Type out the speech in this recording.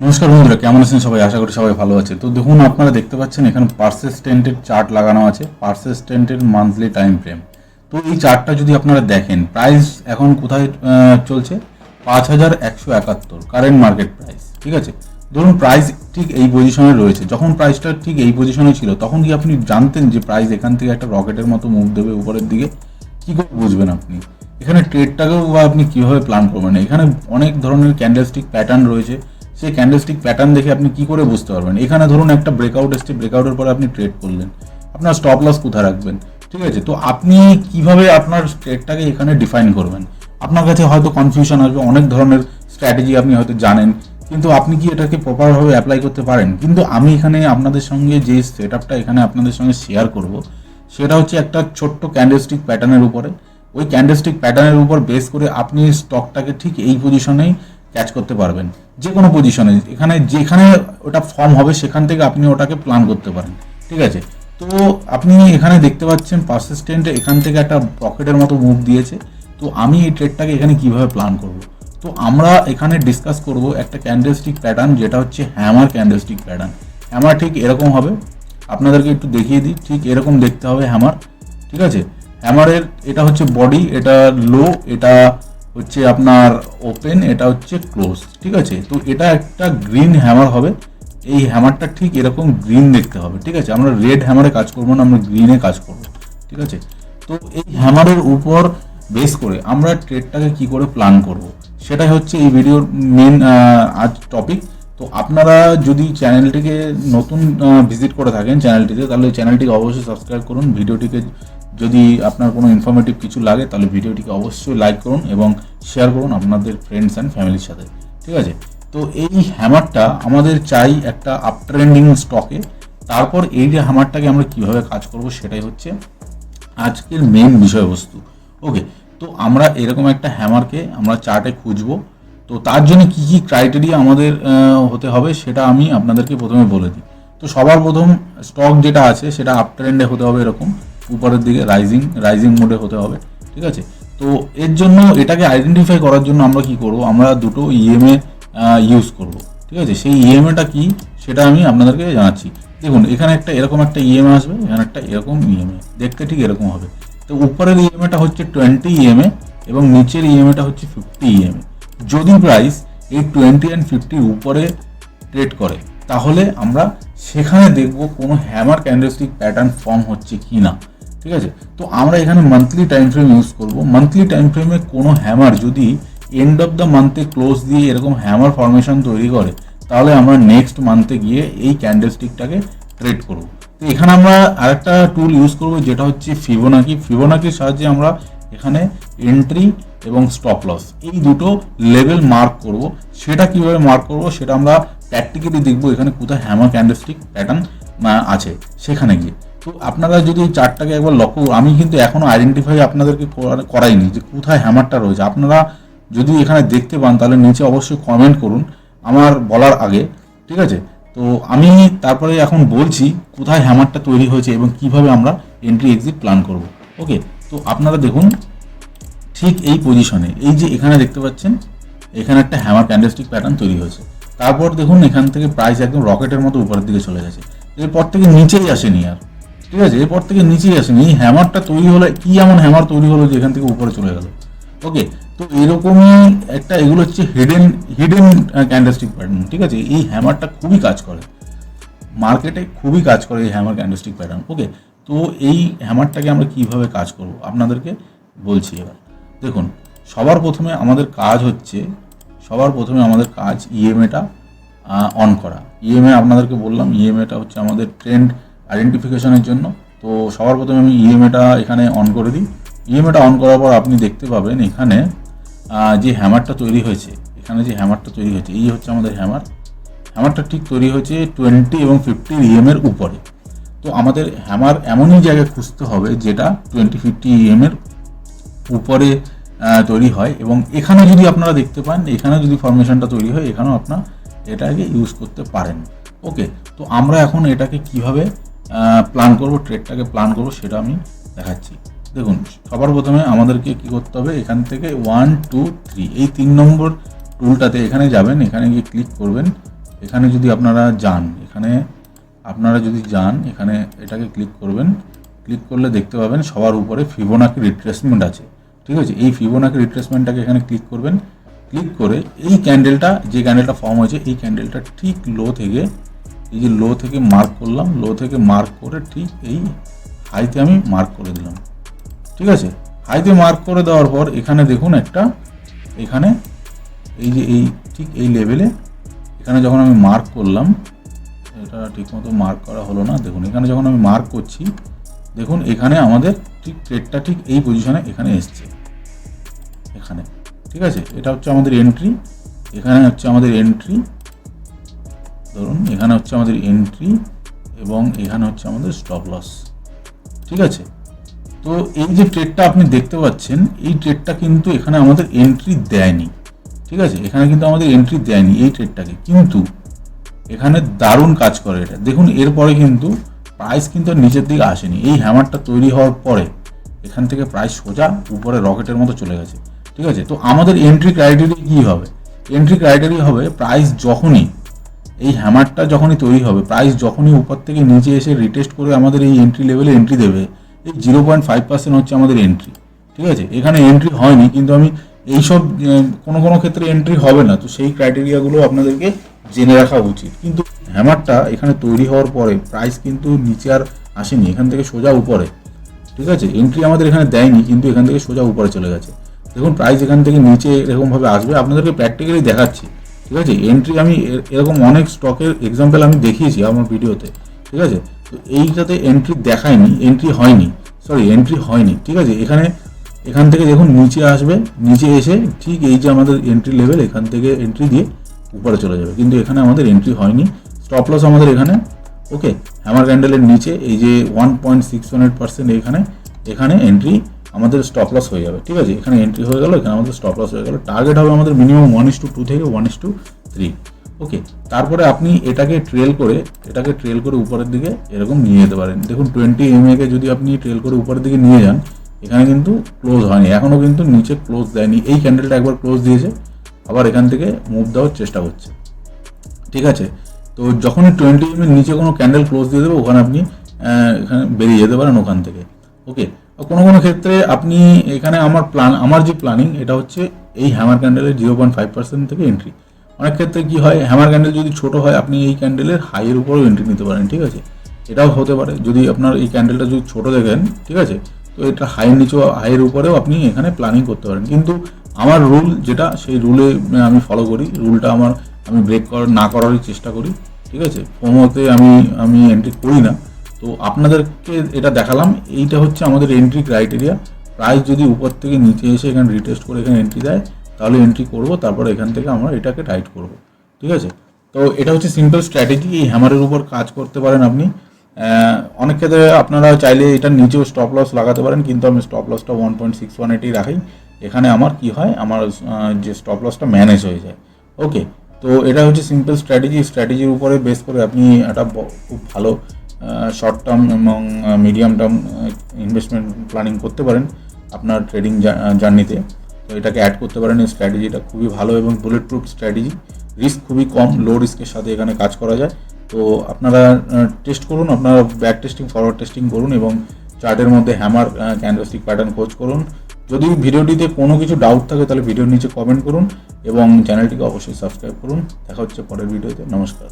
নমস্কার বন্ধুরা, কেমন আছেন সবাই? আশা করি সবাই ভালো আছে তো দেখুন, আপনারা দেখতে পাচ্ছেন এখানে পার্সেস্টেন্টের চার্ট লাগানো আছে পার্সেস্টেন্টের মান্থলি টাইম ফ্রেম তো এই চার্টটা যদি আপনারা দেখেন প্রাইস এখন কোথায় চলছে? পাঁচ হাজার একশো একাত্তর কারেন্ট মার্কেট প্রাইস ঠিক আছে? ধরুন প্রাইস ঠিক এই পজিশনে রয়েছে। যখন প্রাইসটা ঠিক এই পজিশনে ছিল, তখন কি আপনি জানতেন যে প্রাইস এখান থেকে একটা রকেটের মতো মুভ দেবে উপরের দিকে? কী করে বুঝবেন আপনি? এখানে ট্রেডটাকেও বা আপনি কীভাবে প্ল্যান করবেন? এখানে অনেক ধরনের ক্যান্ডেলস্টিক প্যাটার্ন রয়েছে। সেই ক্যান্ডেলস্টিক প্যাটার্ন দেখে আপনি কি করে বুঝতে পারবেন? এখানে ধরুন একটা ব্রেকআউট এসছে ব্রেকআউটের পরে আপনি ট্রেড করলেন। আপনার স্টপ লস কোথায় রাখবেন? ঠিক আছে, তো আপনি কীভাবে আপনার ট্রেডটাকে এখানে ডিফাইন করবেন? আপনার কাছে হয়তো কনফিউশন আসবে, অনেক ধরনের স্ট্র্যাটেজি আপনি হয়তো জানেন, কিন্তু আপনি কি এটাকে প্রপারভাবে অ্যাপ্লাই করতে পারেন? কিন্তু আমি এখানে আপনাদের সঙ্গে যে সেট আপটা এখানে আপনাদের সঙ্গে শেয়ার করব, সেটা হচ্ছে একটা ছোট্ট ক্যান্ডেলস্টিক প্যাটার্নের উপরে। ওই ক্যান্ডেলস্টিক প্যাটার্নের উপর বেস করে আপনি স্টকটাকে ঠিক এই পজিশনেই ক্যাচ করতে পারবেন। যে কোনো পজিশনে এখানে যেখানে ওটা ফর্ম হবে, সেখান থেকে আপনি ওটাকে প্ল্যান করতে পারেন। ঠিক আছে? তো আপনি এখানে দেখতে পাচ্ছেন পারসিস্টেন্ট এখান থেকে একটা পকেটের মতো মুভ দিয়েছে। তো আমি এই ট্রেডটাকে এখানে কীভাবে প্ল্যান করব? তো আমরা এখানে ডিসকাস করব একটা ক্যান্ডেলস্টিক প্যাটার্ন যেটা হচ্ছে হ্যামার ক্যান্ডেলস্টিক প্যাটার্ন হ্যামার ঠিক এরকম হবে। আপনাদেরকে একটু দেখিয়ে দিই। ঠিক এরকম দেখতে হবে হ্যামার ঠিক আছে? হ্যামারের এটা হচ্ছে বডি এটা লো এটা হচ্ছে আপনার ওপেন এটা হচ্ছে ক্লোজ ঠিক আছে? তো এটা একটা গ্রিন হ্যামার হবে। এই হ্যামারটা ঠিক এরকম গ্রিন দেখতে হবে, ঠিক আছে? আমরা রেড হ্যামারে কাজ করব না, আমরা গ্রিনে কাজ করব, ঠিক আছে? তো এই হ্যামারের উপর বেস করে আমরা ট্রেডটাকে কি করে প্ল্যান করব? সেটাই হচ্ছে এই ভিডিওর মেন আজ টপিক তো আপনারা যদি চ্যানেলটিকে নতুন ভিজিট করে থাকেন চ্যানেলটিতে তাহলে চ্যানেলটিকে অবশ্যই সাবস্ক্রাইব করুন ভিডিওটিকে যদি আপনার কোনো ইনফরমেটিভ কিছু লাগে, তাহলে ভিডিওটিকে অবশ্যই লাইক করুন এবং শেয়ার করুন আপনাদের ফ্রেন্ডস অ্যান্ড ফ্যামিলির সাথে। ঠিক আছে? তো এই হ্যামারটা আমাদের চাই একটা আপ ট্রেন্ডিং স্টকে তারপর এই যে হ্যামারটাকে আমরা কীভাবে কাজ করব সেটাই হচ্ছে আজকের মেন বিষয়বস্তু। ওকে তো আমরা এরকম একটা হ্যামারকে আমরা চার্টে খুঁজবো। তো তার জন্য কী কী ক্রাইটেরিয়া আমাদের হতে হবে সেটা আমি আপনাদেরকে প্রথমে বলে দিই। তো সবার প্রথম স্টক যেটা আছে সেটা আপ ট্রেন্ডে হতে হবে এরকম। উপরের দিকে রাইজিং রাইজিং মোডে হতে হবে, ঠিক আছে? তো এর জন্য এটাকে আইডেন্টিফাই করার জন্য আমরা কি করব? আমরা দুটো ইএমএ ইউজ করব, ঠিক আছে? সেই ইএমএটা কি? সেটা আমি আপনাদেরকে জানাচ্ছি। দেখুন, এখানে একটা এরকম একটা ইএমএ আসবে, এখানে একটা এরকম ইএমএ দেখতে ঠিক এরকম হবে। তো উপরের ইএমএটা হচ্ছে টোয়েন্টি ইএমএ এবং নিচের ইএমএটা হচ্ছে ফিফটি ইএমএ যদি প্রাইস এই টোয়েন্টি অ্যান্ড ফিফটির উপরে ট্রেড করে, তাহলে আমরা সেখানে দেখব কোনো হ্যামার ক্যান্ডেলস্টিক প্যাটার্ন ফর্ম হচ্ছে কি না ঠিক আছে? তো আমরা এখানে মান্থলি টাইম ফ্রেম ইউজ করব। মান্থলি টাইম ফ্রেমে কোনো হ্যামার যদি এন্ড অফ দ্য মান্থে ক্লোজ দিয়ে এরকম হ্যামার ফরমেশন তৈরি করে, তাহলে আমরা নেক্সট মান্থে গিয়ে এই ক্যান্ডেলস্টিকটাকে ট্রেড করব। তো এখানে আমরা আরেকটা টুল ইউজ করব, যেটা হচ্ছে ফিবোনাকি ফিবোনাকির সাহায্যে আমরা এখানে এন্ট্রি এবং স্টপ লস এই দুটো লেভেল মার্ক করব। সেটা কীভাবে মার্ক করব, সেটা আমরা প্র্যাকটিক্যালি দেখব এখানে কোথায় হ্যামার ক্যান্ডেলস্টিক প্যাটার্ন আছে, সেখানে গিয়ে। তো আপনারা যদি এই চার্টটাকে একবার লক্ষ্য আমি কিন্তু এখনও আইডেন্টিফাই আপনাদেরকে করাইনি যে কোথায় হ্যামারটা রয়েছে। আপনারা যদি এখানে দেখতে পান, তাহলে নিচে অবশ্যই কমেন্ট করুন আমার বলার আগে, ঠিক আছে? তো আমি তারপরে এখন বলছি কোথায় হ্যামারটা তৈরি হয়েছে এবং কীভাবে আমরা এন্ট্রি এক্সিট প্ল্যান করব ওকে তো আপনারা দেখুন, ঠিক এই পজিশনে এই যে এখানে দেখতে পাচ্ছেন, এখানে একটা হ্যামার ক্যান্ডেলস্টিক প্যাটার্ন তৈরি হয়েছে। তারপর দেখুন, এখান থেকে প্রাইস একদম রকেটের মতো উপরের দিকে চলে গেছে। এরপর থেকে নিচেই আসেনি আর। ঠিক আছে, এরপর থেকে নিচেই আসেনি। এই হ্যামারটা তৈরি হলে, কি এমন হ্যামার তৈরি হলো যে এখান থেকে উপরে চলে গেল? ওকে তো এরকমই একটা, এগুলো হচ্ছে হিডেন হিডেন ক্যান্ডেলস্টিক প্যাটার্ন ঠিক আছে? এই হ্যামারটা খুবই কাজ করে। মার্কেটে খুবই কাজ করে এই হ্যামার ক্যান্ডেলস্টিক প্যাটার্ন ওকে তো এই হ্যামারটাকে আমরা কীভাবে কাজ করব? আপনাদেরকে বলছি এবার। দেখুন, সবার প্রথমে আমাদের কাজ হচ্ছে, সবার প্রথমে আমাদের কাজ ইএমএটা অন করা। ইএমএ আপনাদেরকে বললাম ইএমএটা হচ্ছে আমাদের ট্রেন্ড আইডেন্টিফিকেশনের জন্য। তো সবার প্রথমে আমি ইএমএটা এখানে অন করে দিই। ইএমএটা অন করার পর আপনি দেখতে পাবেন এখানে যে হ্যামারটা তৈরি হয়েছে। এখানে যে হ্যামারটা তৈরি হয়েছে, এই হচ্ছে আমাদের হ্যামার হ্যামারটা ঠিক তৈরি হয়েছে টোয়েন্টি এবং ফিফটি ইএম এর উপরে। তো আমাদের হ্যামার এমনই জায়গায় খুঁজতে হবে যেটা টোয়েন্টি ফিফটি ইএম এর উপরে তৈরি হয়। এবং এখানে যদি আপনারা দেখতে পান, এখানে যদি ফরমেশনটা তৈরি হয়, এখানেও আপনার এটাকে ইউজ করতে পারেন। ওকে তো আমরা এখন এটাকে কীভাবে প্ল্যান করব ট্রেডটাকে প্ল্যান করব, সেটা আমি দেখাচ্ছি। দেখুন, সবার প্রথমে আমাদেরকে কি করতে হবে, এখান থেকে ওয়ান টু থ্রি এই তিন নম্বর টুলটাতে এখানে যাবেন, এখানে গিয়ে ক্লিক করবেন। এখানে যদি আপনারা যান, এখানে আপনারা যদি যান, এখানে এটাকে ক্লিক করবেন। ক্লিক করলে দেখতে পাবেন সবার উপরে ফিবোনাকি রিট্রেসমেন্ট আছে। ঠিক আছে? এই ফিবোনাকি রিট্রেসমেন্টটাকে এখানে ক্লিক করবেন। ক্লিক করে এই ক্যান্ডেলটা যে ক্যান্ডেলটা ফর্ম হয়েছে, এই ক্যান্ডেলটা ঠিক লো থেকে এই যে লো থেকে মার্ক করলাম লো থেকে মার্ক করে ঠিক এই হাইতে আমি মার্ক করে দিলাম। ঠিক আছে? হাইতে মার্ক করে দেওয়ার পর এখানে দেখুন একটা, এখানে এই যে এই ঠিক এই লেভেলে এখানে যখন আমি মার্ক করলাম, এটা ঠিকমতো মার্ক করা হলো না। দেখুন, এখানে যখন আমি মার্ক করছি, দেখুন এখানে আমাদের ঠিক ট্রেডটা ঠিক এই পজিশনে এখানে এসছে। এখানে, ঠিক আছে? এটা হচ্ছে আমাদের এন্ট্রি এখানে হচ্ছে আমাদের এন্ট্রি ধরুন, এখানে হচ্ছে আমাদের এন্ট্রি এবং এখানে হচ্ছে আমাদের স্টপ লস ঠিক আছে? তো এই যে ট্রেডটা আপনি দেখতে পাচ্ছেন, এই ট্রেডটা কিন্তু এখানে আমাদের এন্ট্রি দেয়নি। ঠিক আছে? এখানে কিন্তু আমাদের এন্ট্রি দেয়নি এই ট্রেডটাকে কিন্তু এখানে দারুণ কাজ করে এটা। দেখুন, এরপরে কিন্তু প্রাইস কিন্তু নিচের দিকে আসেনি। এই হ্যামারটা তৈরি হওয়ার পরে এখান থেকে প্রাইস সোজা উপরে রকেটের মতো চলে গেছে। ঠিক আছে? তো আমাদের এন্ট্রি ক্রাইটেরিয়া কী হবে? এন্ট্রি ক্রাইটেরিয়া হবে প্রাইস যখনই এই হ্যামারটা যখনই তৈরি হবে প্রাইস যখনই উপর থেকে নিচে এসে রিটেস্ট করে আমাদের এই এন্ট্রি লেভেলে এন্ট্রি দেবে, এই জিরো পয়েন্ট ফাইভ পার্সেন্ট হচ্ছে আমাদের এন্ট্রি ঠিক আছে? এখানে এন্ট্রি হয়নি, কিন্তু আমি এইসব কোনো কোনো ক্ষেত্রে এন্ট্রি হবে না, তো সেই ক্রাইটেরিয়াগুলো আপনাদেরকে জেনে রাখা উচিত। কিন্তু হ্যামারটা এখানে তৈরি হওয়ার পরে প্রাইস কিন্তু নিচে আর আসেনি, এখান থেকে সোজা উপরে, ঠিক আছে? এন্ট্রি আমাদের এখানে দেয়নি, কিন্তু এখান থেকে সোজা উপরে চলে গেছে। দেখুন প্রাইস এখান থেকে নিচে এরকমভাবে আসবে, আপনাদেরকে প্র্যাকটিক্যালি দেখাচ্ছি। ঠিক আছে? এন্ট্রি আমি এরকম অনেক স্টকের এক্সাম্পল আমি দেখিয়েছি আমার ভিডিওতে ঠিক আছে? তো এইটাতে এন্ট্রি দেখায়নি এন্ট্রি হয়নি সরি এন্ট্রি হয়নি, ঠিক আছে? এখানে, এখান থেকে দেখুন নিচে আসবে, নিচে এসে ঠিক এই যে আমাদের এন্ট্রি লেভেল এখান থেকে এন্ট্রি দিয়ে উপরে চলে যাবে। কিন্তু এখানে আমাদের এন্ট্রি হয়নি স্টপ লস আমাদের এখানে ওকে হ্যামার ক্যান্ডেলের নিচে এই যে one point six eight percent এখানে এখানে এন্ট্রি আমাদের স্টপ লস হয়ে যাবে, ঠিক আছে? এখানে এন্ট্রি হয়ে গেল, এখানে আমাদের স্টপ লস হয়ে গেল। টার্গেট হবে আমাদের minimum one is to two থেকে one is to three okay তারপরে আপনি এটাকে ট্রেল করে, এটাকে ট্রেল করে উপরের দিকে এরকম নিয়ে যেতে পারেন। দেখুন টোয়েন্টি এম কে যদি আপনি ট্রেল করে উপরের দিকে নিয়ে যান, এখানে কিন্তু ক্লোজ হয়নি। এখনও কিন্তু নিচে ক্লোজ দেয়নি। এই ক্যান্ডেলটা একবার ক্লোজ দিয়েছে, আবার এখান থেকে মুভ দেওয়ার চেষ্টা করছে। ঠিক আছে? তো যখনই টোয়েন্টি এম এর নিচে কোনো ক্যান্ডেল ক্লোজ দিয়ে দেবে, ওখানে আপনি এখানে বেরিয়ে যেতে পারেন ওখান থেকে। ওকে কোনো কোনো ক্ষেত্রে আপনি এখানে আমার প্ল্যান আমার যে প্ল্যানিং এটা হচ্ছে এই হ্যামার ক্যান্ডেলের জিরো পয়েন্ট ফাইভ পার্সেন্ট থেকে এন্ট্রি অনেক ক্ষেত্রে কি হয় হ্যামার ক্যান্ডেল যদি ছোট হয়, আপনি এই ক্যান্ডেলের হাইয়ের উপরেও এন্ট্রি নিতে পারেন, ঠিক আছে? এটাও হতে পারে। যদি আপনার এই ক্যান্ডেলটা যদি ছোট দেখেন, ঠিক আছে? তো এটা হাইয়ের নিচে হাইয়ের উপরেও আপনি এখানে প্ল্যানিং করতে পারেন। কিন্তু আমার রুল যেটা, সেই রুলে আমি ফলো করি। রুলটা আমার, আমি ব্রেক করার, না করারই চেষ্টা করি, ঠিক আছে? ফোমোতে আমি আমি এন্ট্রি করি না। তো আপনাদেরকে এটা দেখালাম, এইটা হচ্ছে আমাদের এন্ট্রি ক্রাইটেরিয়া প্রাইস যদি উপর থেকে নিচে এসে এখানে রিটেস্ট করে এখানে এন্ট্রি দেয়, তাহলে এন্ট্রি করব, তারপর এখান থেকে আমরা এটাকে টাইট করব। ঠিক আছে? তো এটা হচ্ছে সিম্পল স্ট্র্যাটেজি এই হ্যামারের উপর কাজ করতে পারেন আপনি। অনেক ক্ষেত্রে আপনারা চাইলে এটার নিচেও স্টপ লস লাগাতে পারেন, কিন্তু আমি স্টপ লসটা ওয়ান পয়েন্ট সিক্স ওয়ান এইটেই রাখি। এখানে আমার কি হয়? আমার যে স্টপ লসটা ম্যানেজ হয়ে যায়। ওকে তো এটা হচ্ছে সিম্পল স্ট্র্যাটেজি স্ট্র্যাটেজির উপরে বেস করে আপনি একটা খুব ভালো শর্ট টার্ম এবং মিডিয়াম টার্ম ইনভেস্টমেন্ট প্ল্যানিং করতে পারেন আপনার ট্রেডিং জার্নিতে তো এটাকে অ্যাড করতে পারেন, এই স্ট্র্যাটেজিটা খুবই ভালো এবং বুলেট প্রুফ স্ট্র্যাটেজি রিস্ক খুবই কম লো রিস্কের সাথে এখানে কাজ করা যায়। তো আপনারা টেস্ট করুন, আপনারা ব্যাক টেস্টিং ফরওয়ার্ড টেস্টিং করুন এবং চার্টের মধ্যে হ্যামার ক্যান্ডেলস্টিক প্যাটার্ন খোঁজ করুন। যদি ভিডিওটিতে কোনো কিছু ডাউট থাকে, তাহলে ভিডিওর নিচে কমেন্ট করুন এবং চ্যানেলটিকে অবশ্যই সাবস্ক্রাইব করুন। দেখা হচ্ছে পরের ভিডিওতে। নমস্কার।